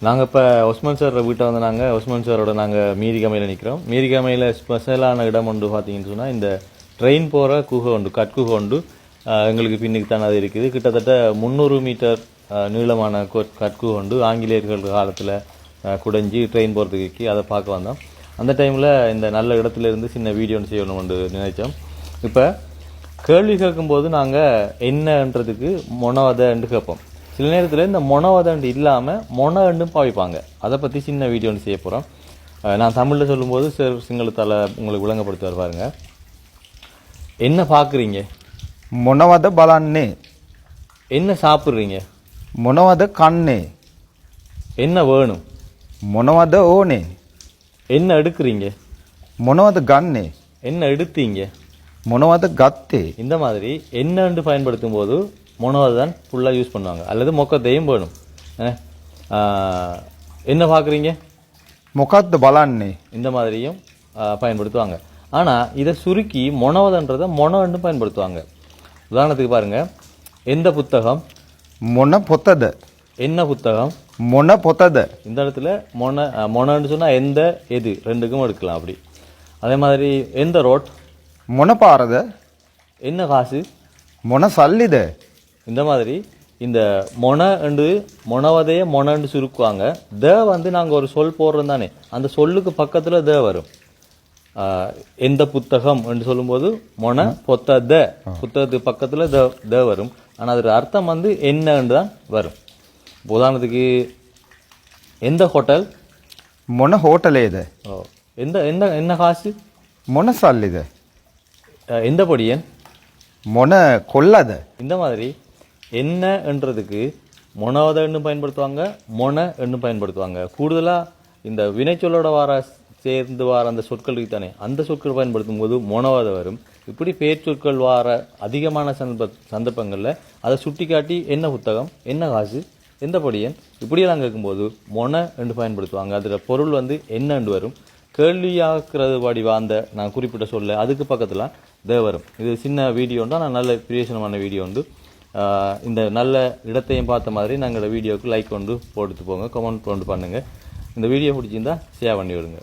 நாங்கள் இப்போ ஒஸ்மான் சார் வீட்டை வந்து நாங்கள் ஒஸ்மான் சாரோட நாங்கள் மீரிகமையில் நிற்கிறோம் மீரிகமையில் ஸ்பெஷலான இடம் ஒன்று பார்த்தீங்கன்னு சொன்னால் இந்த ட்ரெயின் போகிற குகை உண்டு கட்குகை உண்டு எங்களுக்கு பின்னுக்கு தான் அது இருக்குது. கிட்டத்தட்ட முந்நூறு மீட்டர் நீளமான கொ- கட்குகை உண்டு ஆங்கிலேயர்கள் காலத்தில் குடைஞ்சி ட்ரெயின் போகிறதுக்கு அதை பார்க்க வந்தோம். அந்த டைமில் இந்த நல்ல இடத்துல இருந்து சின்ன வீடியோ ஒன்று செய்யணும்னு நினைச்சோம். இப்போ கேள்வி கேட்கும்போது நாங்கள் என்னன்றதுக்கு மொனவதன்னு கேட்போம். சில நேரத்தில் இந்த மொனவதண்டு இல்லாமல் மொனன்னு பாவிப்பாங்க. அதை பற்றி சின்ன வீடியோ ஒன்று செய்ய போகிறோம் நான் தமிழில் சொல்லும்போது சார் சிங்களத்தால் உங்களுக்கு விளங்கப்படுத்துவார் வருவாருங்க என்ன பார்க்குறீங்க மொனவத பலான்னு. என்ன சாப்பிட்றீங்க? மொனவத கண்ணு. என்ன வேணும்? மொனவத ஓனே. என்ன எடுக்கிறீங்க? மொனவத கண்ணு. என்ன எடுத்தீங்க? மொனவத கத்து. இந்த மாதிரி என்னன்னு பயன்படுத்தும் போது மொனோவை தான் ஃபுல்லாக யூஸ் பண்ணுவாங்க. அல்லது மொக்கத்தையும் வேணும். என்ன பார்க்குறீங்க? மொக்காத்து பலான்னு. இந்த மாதிரியும் பயன்படுத்துவாங்க. ஆனால் இதை சுருக்கி மொனவதன்றதை மொனன்னு பயன்படுத்துவாங்க. உதாரணத்துக்கு பாருங்கள் எந்த புத்தகம்? மொன பொத்தத. என்ன புத்தகம்? மொன பொத்தத. இந்த இடத்துல மொன மொனன்னு சொன்னால் எந்த எது? ரெண்டுக்கும் எடுக்கலாம் அப்படி. அதே மாதிரி எந்த ரோட்? மொன என்ன காசு? மொன சல்லித. இந்த மாதிரி இந்த மொன என்று மொனவதையே மொனன்னு சுருக்குவாங்க. த வந்து நாங்கள் ஒரு சொல் போடுறோம் தானே. அந்த சொல்லுக்கு பக்கத்தில் த வரும். எந்த புத்தகம் என்று சொல்லும்போது மொன பொத்த த. புத்தகத்துக்கு பக்கத்தில் த த வரும். ஆனால் அதோட அர்த்தம் வந்து என்னன்னு தான் வரும். உதாரணத்துக்கு எந்த ஹோட்டல்? மொன ஹோட்டலே இது. ஓ எந்த எந்த என்ன காசு? மொன சால் இது எந்த பொடியன்? மொன கொல்லாத. இந்த மாதிரி என்ன என்றதுக்கு மொனவதன்னு பயன்படுத்துவாங்க மொன என்று பயன்படுத்துவாங்க. கூடுதலாக இந்த வினைச்சொல்லோட வார சேர்ந்து வார அந்த சொற்களுக்கு தானே அந்த சொற்கள் பயன்படுத்தும் போது மொனவாத வரும். இப்படி பெயர் சொற்கள் வார அதிகமான சந்தர்ப்ப சந்தர்ப்பங்களில் அதை சுட்டிக்காட்டி என்ன புத்தகம் என்ன காசு எந்த படியன் இப்படியெல்லாம் கேட்கும்போது மொன என்று பயன்படுத்துவாங்க. அதில் பொருள் வந்து என்னன்னு வரும். கேள்வியாக்குறது வாடி வாழ்ந்த நான் குறிப்பிட்ட சொல்ல அதுக்கு பக்கத்தில் தேவரும். இது சின்ன வீடியோ தான் நான் நல்ல பிரியசனமான வீடியோ வந்து இந்த நல்ல இடத்தையும் பார்த்த மாதிரி நாங்களோட வீடியோவுக்கு லைக் கொண்டு போட்டு போங்க கமெண்ட் கொண்டு பண்ணுங்க. இந்த வீடியோ பிடிச்சிருந்தா ஷேர் பண்ணி விடுங்க.